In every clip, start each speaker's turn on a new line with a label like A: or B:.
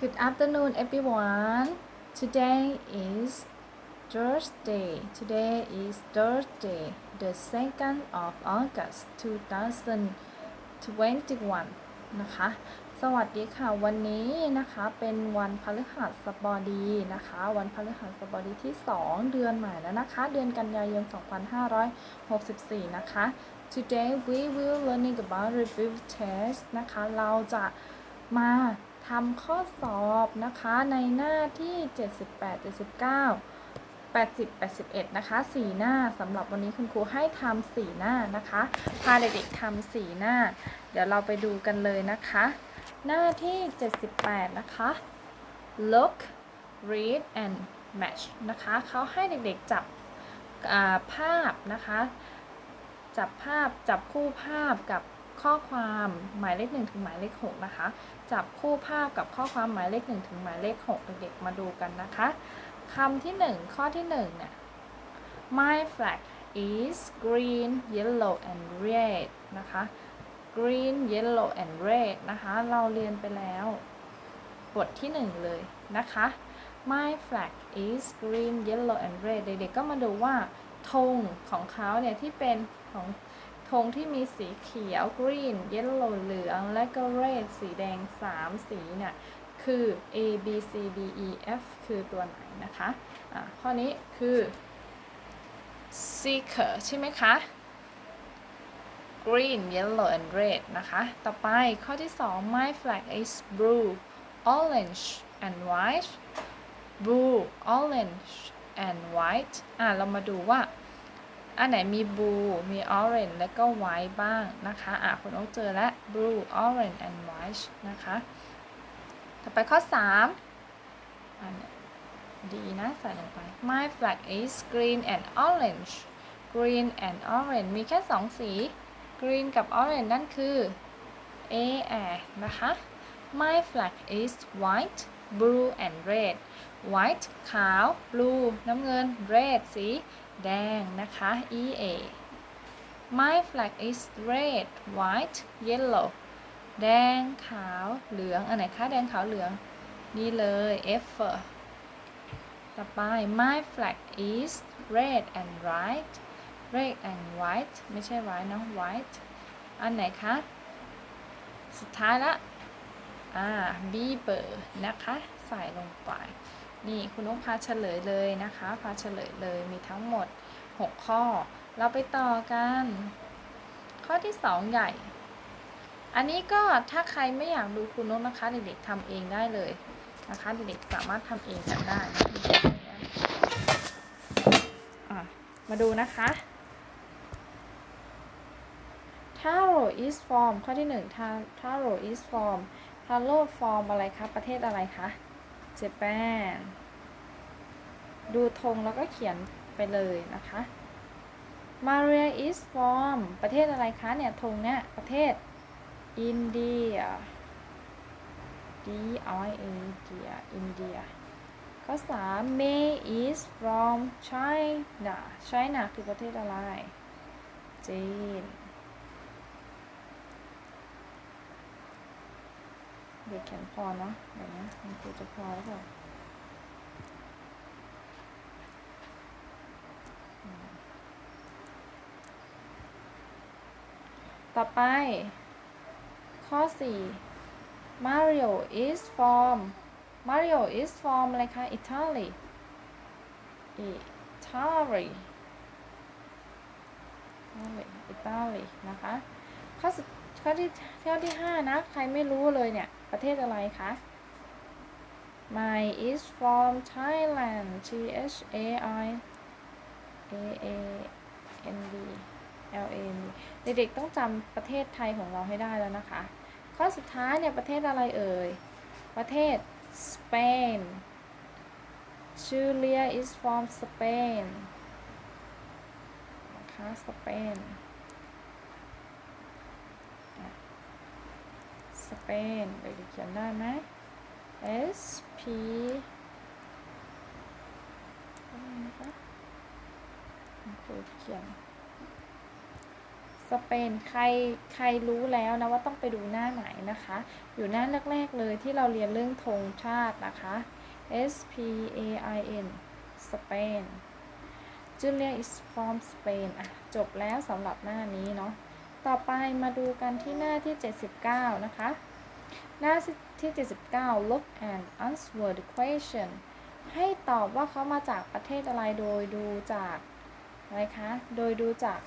A: Good afternoon, everyone. Today is Thursday. Today is Thursday, the 2nd of August 2021 นะคะ สวัสดีค่ะ วันนี้นะคะเป็นวันพฤหัสบดีนะคะ วันพฤหัสบดีที่ 2 เดือนใหม่แล้วนะคะ เดือนกันยายน 2564 นะคะ Today we will learning about review test นะคะ เราจะมา ทำข้อสอบนะคะในหน้าที่ 78 79 80 81 นะคะ 4 หน้าสำหรับวันนี้คุณครูให้ทำ4หน้านะคะ พาเด็กๆทำ4หน้า เดี๋ยวเราไปดูกันเลยนะคะ หน้าที่ 78 นะคะ look read and match นะคะเขาให้เด็กๆจับภาพนะคะ จับภาพจับคู่ภาพกับ ข้อความหมายเลขหนึ่งถึงหมายเลขหกนะคะ จับคู่ภาพกับข้อความหมายเลขหนึ่งถึงหมายเลขหกเด็กๆมาดูกันนะคะคำที่หนึ่งข้อที่หนึ่งเนี่ย my flag is green yellow and red นะคะ green yellow and red นะคะ เราเรียนไปแล้ว บทที่หนึ่งเลยนะคะ my flag is green yellow and red เด็กๆก็มาดูว่าธงของเขาเนี่ยที่เป็นของ ธงที่มีสีเขียว กรีน เยลโล่เหลือง และก็เรดสีแดง 3 สีเนี่ยคือ A B C D E F คือตัวไหนนะคะอะข้อนี้คือ seeker ใช่ไหมคะ green yellow and red นะคะ ต่อไปข้อที่ 2 my flag is blue orange and white blue orange and white อะ เรามาดูว่า อันไหนมี blue มี orange และก็ white บ้างนะคะอะคุณโอ๊คเจอแล้ว blue orange and white นะคะ ต่อไปข้อ 3 อันดีนะ ใส่ลงไป my flag is green and orange green and orange มีแค่ 2 สี green กับ orange นั่นคือ A R นะคะ my flag is white blue and red white ขาว blue น้ำเงิน red สี แดงนะคะ E A my flag is red white yellow แดงขาวเหลืองอันไหนคะแดงขาวเหลือง นี่เลย F ต่อไป my flag is red and white red and white ไม่ใช่ white นะ white อันไหนคะ สุดท้ายละ อ่า B เบอร์นะคะ ใส่ลงไป นี่คุณนุ๊กพาเฉลยเลยนะคะพาเฉลยเลยมีทั้งหมด 6 ข้อ เราไปต่อกัน ข้อที่ 2 ใหญ่ อันนี้ก็ถ้าใครไม่อยากดูคุณนุ๊กนะคะ เด็กๆทำเองได้เลยนะคะเด็กๆสามารถทำเองกันได้มาดูนะคะ Taro is from ข้อที่1 Ta- Taro is from Taro from อะไรคะ ประเทศอะไรคะ Japan ดูธงแล้วก็เขียนไปเลยนะคะ Maria is from ประเทศอะไรคะเนี่ยธงเนี่ยประเทศอินเดีย D I A เดียอินเดียข้อ3 May is from China China คือประเทศอะไรจีน เด็กเขียนพอเนาะเดี๋ยวนะมันคือจะพอแล้วเปล่าต่อไป ข้อ 4 Mario is from Mario is from อะไรคะ Italy Italy Italy นะคะ ข้อสุดข้อที่ข้อที่ 5 นะ ใครไม่รู้เลยเนี่ย ประเทศอะไรคะ My is from Thailand T H A I A A N D L A N D เด็กๆต้องจำประเทศไทยของเราให้ได้แล้วนะคะ ข้อสุดท้ายเนี่ยประเทศอะไรเอ่ย ประเทศสเปน Julia is from Spain นะคะสเปน สเปนเด็กๆเขียนได้ไหม S P คะคุณเขียนสเปนใครใครรู้แล้วนะว่าต้องไปดูหน้าไหนนะคะ อยู่หน้าแรกๆเลยที่เราเรียนเรื่องธงชาตินะคะ S P A I N สเปน Julia is from Spain อะ จบแล้วสำหรับหน้านี้เนาะ ต่อไปมาดูกันที่หน้าที่ 79 นะคะ หน้าที่ 79 look and answer the question ให้ตอบว่าเขามาจากประเทศอะไรโดยดูจากอะไรคะ โดยดูจาก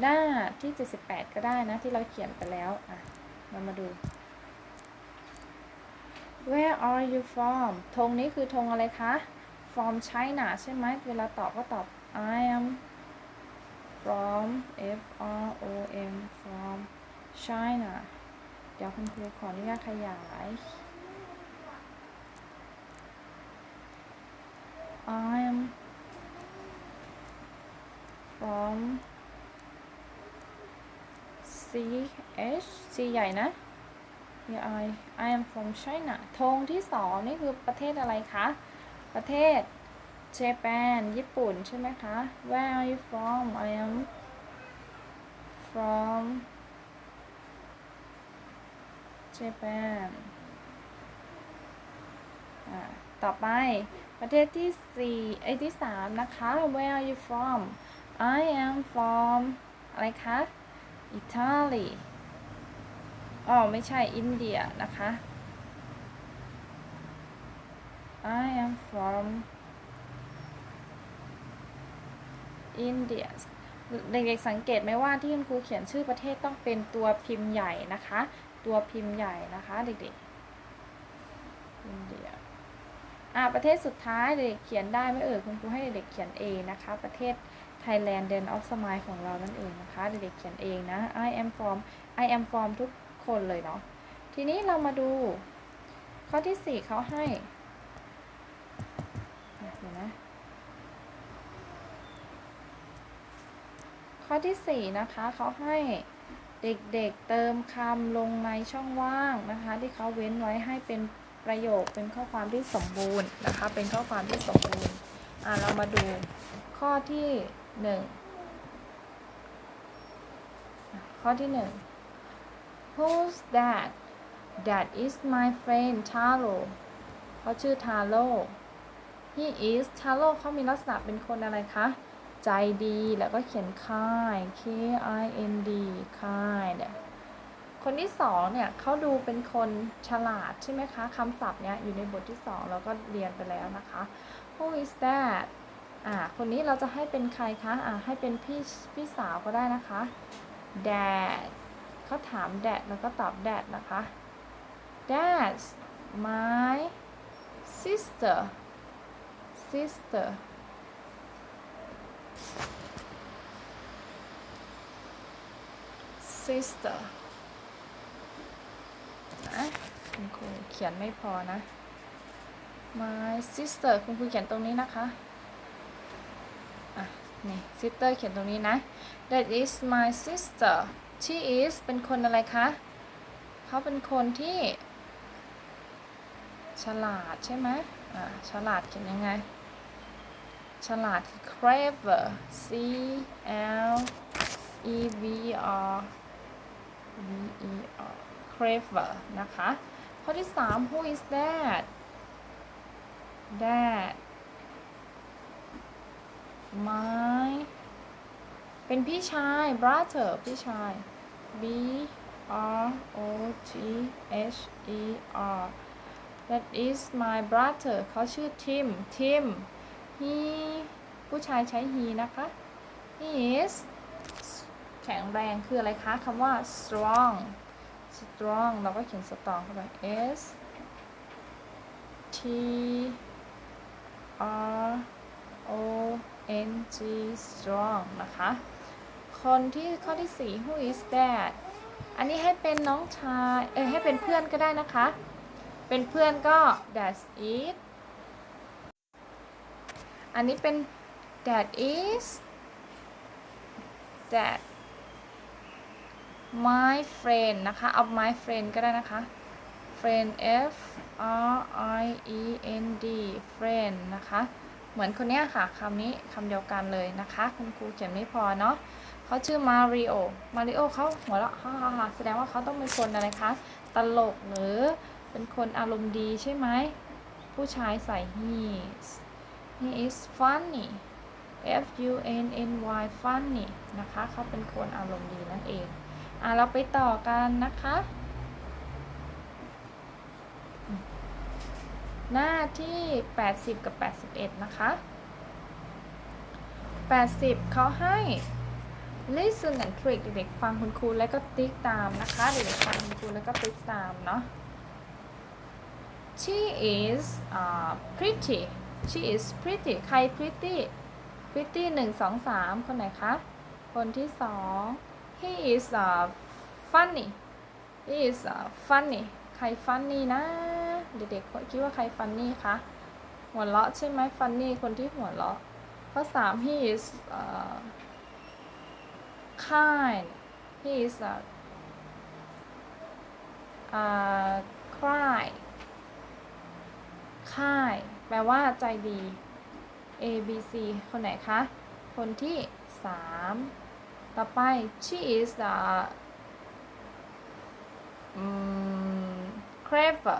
A: หน้าที่ 78 ก็ได้นะ ที่เราเขียนไปแล้ว อะ เรามาดู Where are you from ธงนี้คือธงอะไรคะ from China ใช่ไหม เวลาตอบก็ตอบ I am from F R O M from China เดี๋ยวคุณครูขออนุญาตขยาย I am from C H C ใหญ่นะ Yeah, I I am from China ธงที่สองนี่คือประเทศอะไรคะ ประเทศ เจแปนญี่ปุ่นใช่ไหมคะ Where are you from I am from Japan อ่าต่อไปประเทศที่สี่ไอยที่สามนะคะ Where are you from I am from อะไรคะ Italy อ๋อไม่ใช่อินเดียนะคะ I am from India เด็กๆสังเกตไหมว่าที่คุณครูเขียนชื่อประเทศต้องเป็นตัวพิมพ์ใหญ่นะคะ ตัวพิมพ์ใหญ่นะคะเด็กๆอินเดียอ่าประเทศสุดท้ายเด็กๆเขียนได้ไหมเอ่ยคุณครูให้เด็กๆเขียนเองนะคะ ประเทศ Thailand Land of Smile ของเรานั่นเองนะคะเด็กๆเขียนเองนะ I am from I am from ทุกคนเลยเนาะทีนี้เรามาดูข้อที่สี่เขาให้เดี๋ยวนะ ข้อที่สี่นะคะเขาให้เด็กๆเติมคำลงในช่องว่างนะคะ ที่เขาเว้นไว้ให้เป็นประโยคเป็นข้อความที่สมบูรณ์นะคะ เป็นข้อความที่สมบูรณ์อ่าเรามาดูข้อที่หนึ่งข้อที่หนึ่ง Who's that That is my friend Taro เขาชื่อ Taro He is Taro เขามีลักษณะเป็นคนอะไรคะ ใจดีแล้วก็เขียน kind K I N D kind คนที่สองเนี่ยเขาดูเป็นคนฉลาดใช่ไหมคะคำศัพท์เนี้ยอยู่ในบทที่สองเราก็เรียนไปแล้วนะคะ Who is that อ่าคนนี้เราจะให้เป็นใครคะอ่าให้เป็นพี่พี่สาวก็ได้นะคะ dad เขาถาม dad แล้วก็ตอบ dad นะคะ that's my sister sister sister นะคุณครูเขียนไม่พอนะ my sister คุณครูเขียนตรงนี้นะคะอะนี่ sister เขียนตรงนี้นะ that is my sister she is เป็นคนอะไรคะ เขาเป็นคนที่ ฉลาดใช่ไหมอ่าฉลาดเขียนยังไง ฉลาดคือ clever C L E V R V E R clever นะคะ ข้อที่สาม who is that that my เป็นพี่ชาย brother พี่ชาย B R O T H E R that is my brother เขาชื่อ Tim Tim he ผู้ชายใช้ he นะคะ he is แข็งแรงคืออะไรคะคำว่า strong strong เราก็เขียน strong เข้าไป S T R O N G strong นะคะ คนที่ข้อที่ 4 who is that อันนี้ให้เป็นน้องชาย เออให้เป็นเพื่อนก็ได้นะคะ เป็นเพื่อนก็ that is อันนี้เป็น that is that my friend นะคะ เอา my friend ก็ได้นะคะ friend F R I E N D friend นะคะ เหมือนคนเนี้ยค่ะคำนี้คำเดียวกันเลยนะคะ คุณครูเขียนไม่พอเนาะเขาชื่อมาริโอ มาริโอเขาหัวเราะฮ่าฮ่าแสดงว่าเขาต้องเป็นคนอะไรคะ ตลกหรือเป็นคนอารมณ์ดีใช่ไหม ผู้ชายใส่ he he is funny F U N N Y funny นะคะ เขาเป็นคนอารมณ์ดีนั่นเอง อะ เราไปต่อกันนะคะ หน้าที่ 80 กับ 81 นะคะ 80 เขาให้ listen and trick เด็กๆฟังคุณครูแล้วก็ติ๊กตามนะคะ เด็กๆฟังคุณครูแล้วก็ติ๊กตามเนาะ she is uh, pretty she is pretty ใคร pretty pretty หนึ่งสองสามคนไหนคะ คนที่สอง he is uh, funny he is uh, funny ใคร funny นะ เด็กๆคิดว่าใคร funny คะหัวเราะใช่ไหม funny คนที่หัวเราะข้อสาม he is uh, kind he is uh, uh, cry ค่ายแปลว่าใจดี A B C คนไหนคะ คนที่สามต่อไป she is the um, clever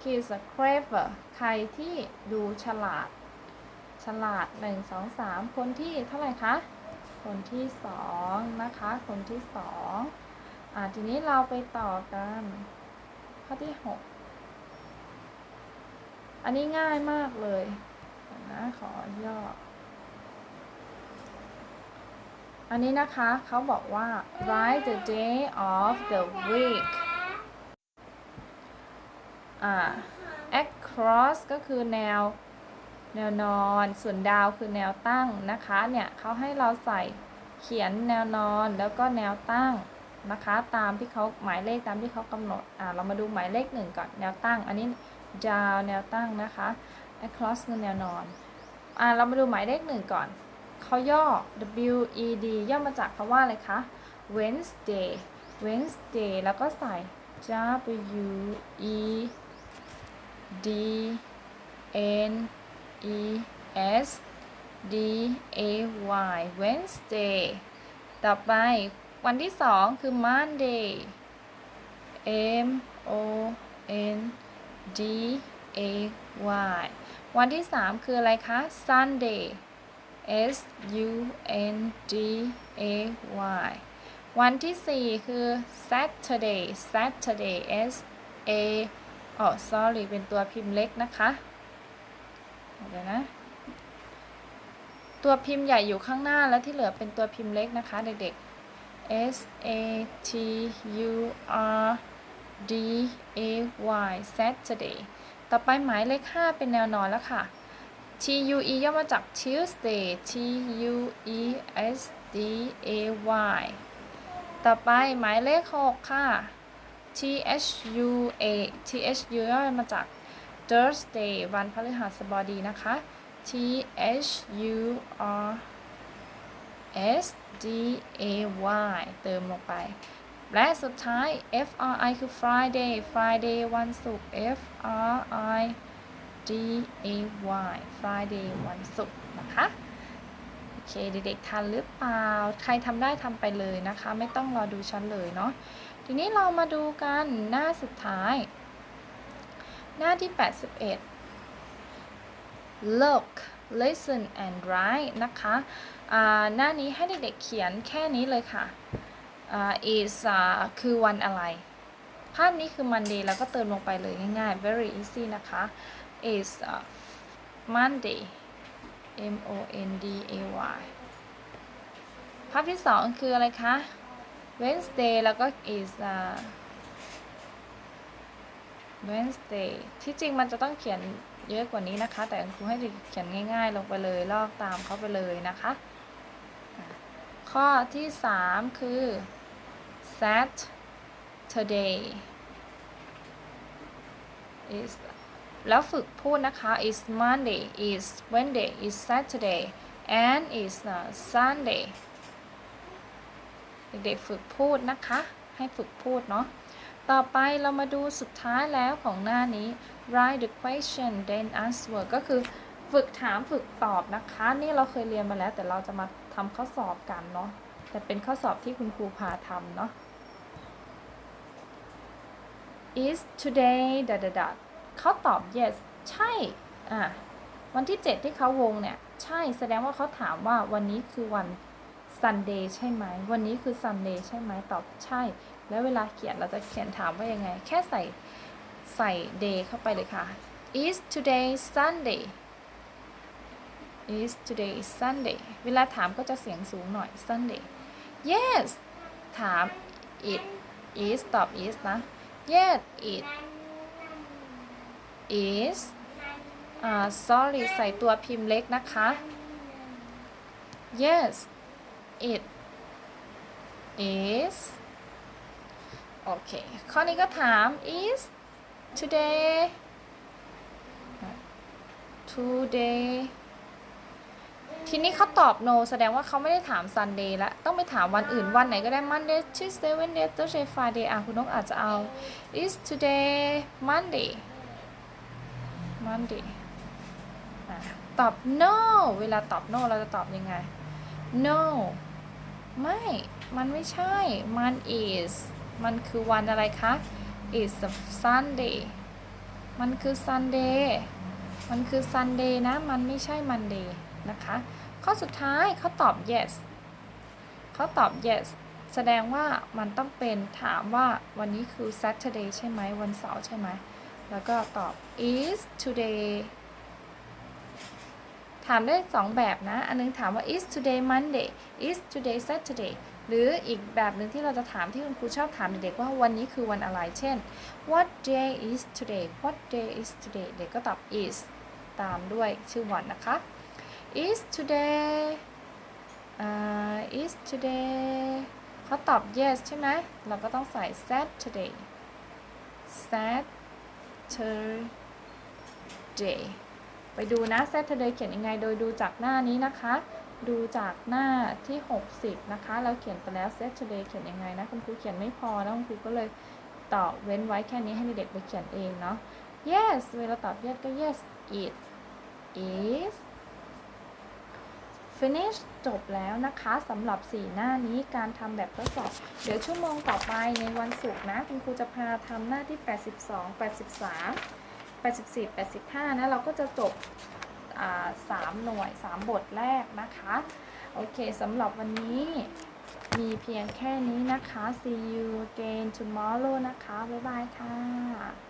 A: she is a clever ใครที่ดูฉลาด ฉลาดหนึ่งสองสามคนที่เท่าไหร่คะ คนที่สองนะคะ คนที่สองอ่าทีนี้เราไปต่อกัน ข้อที่หก อันนี้ง่ายมากเลยนะขอย่อ อันนี้นะคะเขาบอกว่า write the day of the week อ่า across ก็คือแนวแนวนอน ส่วนดาวคือแนวตั้งนะคะ เนี่ยเขาให้เราใส่เขียนแนวนอนแล้วก็แนวตั้งนะคะ ตามที่เขาหมายเลขตามที่เขากำหนด อ่า เรามาดูหมายเลขหนึ่งก่อนแนวตั้ง อันนี้ ดาวแนวตั้งนะคะ across คือแนวนอนอ่าเรามาดูหมายเลขหนึ่งก่อน เขาย่อ W E D ย่อมาจากคำว่าอะไรคะ Wednesday Wednesday แล้วก็ใส่ W E D N E S D A Y Wednesday ต่อไปวันที่สองคือ Monday M O N D A Y วันที่สามคืออะไรคะ Sunday S U N D A Y วันที่สี่คือ Saturday Saturday S A อ๋อ sorry เป็นตัวพิมพ์เล็กนะคะเดี๋ยวนะ ตัวพิมพ์ใหญ่อยู่ข้างหน้าแล้วที่เหลือเป็นตัวพิมพ์เล็กนะคะเด็กๆ S A T U R D A Y Saturday ต่อไปหมายเลข 5 เป็นแนวนอนแล้วค่ะ T U E ย่อมาจาก Tuesday T U E S D A Y ต่อไปหมายเลข 6 ค่ะ T H U A T H U ย่อมาจาก Thursday วันพฤหัสบดีนะคะ T H U R S D A Y เติมลงไป และสุดท้าย F R I คือ Friday Friday วันศุกร์ F R I D A Y Friday วันศุกร์นะคะโอเคเด็กๆทันหรือเปล่า ใครทำได้ทำไปเลยนะคะ ไม่ต้องรอดูชั้นเลยเนาะทีนี้เรามาดูกันหน้าสุดท้าย หน้าที่ 81 look listen and write นะคะอ่าหน้านี้ให้เด็กๆเขียนแค่นี้เลยค่ะ is อ่าคือวันอะไร ภาพนี้คือ Monday แล้วก็เติมลงไปเลยง่ายๆ very easy นะคะ is Monday M O N D A Y ภาพที่สองคืออะไรคะ Wednesday แล้วก็ is Wednesday ที่จริงมันจะต้องเขียนเยอะกว่านี้นะคะ แต่ครูให้เด็กเขียนง่าย ๆ ลงไปเลยลอกตามเขาไปเลยนะคะอะข้อที่ 3 คือ Saturday is แล้วฝึกพูดนะคะ is Monday is Wednesday is Saturday and is Sunday เด็กๆฝึกพูดนะคะ ให้ฝึกพูดเนาะ ต่อไปเรามาดูสุดท้ายแล้วของหน้านี้ write the question then answer ก็คือฝึกถามฝึกตอบนะคะ นี่เราเคยเรียนมาแล้วแต่เราจะมาทำข้อสอบกันเนาะ แต่เป็นข้อสอบที่คุณครูพาทำเนาะ is today ด d ด d เขาตอบ yes ใช่ อะ วันที่ 7 ที่เขาวงเนี่ย ใช่ แสดงว่าเขาถามว่าวันนี้คือวัน Sunday ใช่ไหม วันนี้คือ Sunday ใช่ไหม ตอบใช่ แล้วเวลาเขียนเราจะเขียนถามว่ายังไง แค่ใส่ใส่ day เข้าไปเลยค่ะ is today Sunday is today Sunday เวลาถามก็จะเสียงสูงหน่อย Sunday yes ถาม it is ตอบ is นะ yes it is อ่า sorry ใส่ตัวพิมพ์เล็กนะคะ yes it is โอเค ข้อนี้ก็ถาม is today today ทีนี้เขาตอบ no แสดงว่าเขาไม่ได้ถาม Sunday ละต้องไปถามวันอื่นวันไหนก็ได้ Monday Tuesday Wednesday Thursday Friday อะคุณนกอาจจะเอา is today Monday Monday อตอบ no เวลาตอบ no เราจะตอบยังไง no ไม่ มันไม่ใช่ มัน is มันคือวันอะไรคะ is a Sunday มันคือ Sunday มันคือ Sunday นะ มันไม่ใช่ Monday นะคะ ข้อสุดท้ายเขาตอบ yes เขาตอบ yes แสดงว่ามันต้องเป็นถามว่าวันนี้คือ Saturday ใช่ไหมวันเสาร์ใช่ไหม แล้วก็ตอบ is today ถามได้สองแบบนะ อันนึงถามว่า is today Monday is today Saturday หรืออีกแบบหนึ่งที่เราจะถามที่คุณครูชอบถามเด็กๆว่าวันนี้คือวันอะไร เช่น what day is today what day is today เด็กก็ตอบ is ตามด้วยชื่อวันนะคะ is today อ่า is today เขาตอบ yes ใช่ไหม เราก็ต้องใส่ Saturday Saturday ไปดูนะ Saturday เขียนยังไง โดยดูจากหน้านี้นะคะ ดูจากหน้าที่ 60 นะคะ เราเขียนไปแล้ว Saturday เขียนยังไงนะ คุณครูเขียนไม่พอแล้วคุณครูก็เลยตอบเว้นไว้แค่นี้ให้เด็กไปเขียนเองเนาะ yes เวลาตอบ yes ก็ yes it is finish จบแล้วนะคะสำหรับ 4 หน้านี้การทำแบบทดสอบ เดี๋ยวชั่วโมงต่อไปในวันศุกร์นะ คุณครูจะพาทำหน้าที่ 82 83 84 85 นะ เราก็จะจบอ่า3หน่วย 3 บทแรกนะคะ โอเคสำหรับวันนี้มีเพียงแค่นี้นะคะ see you again tomorrow นะคะ บ๊ายบายค่ะ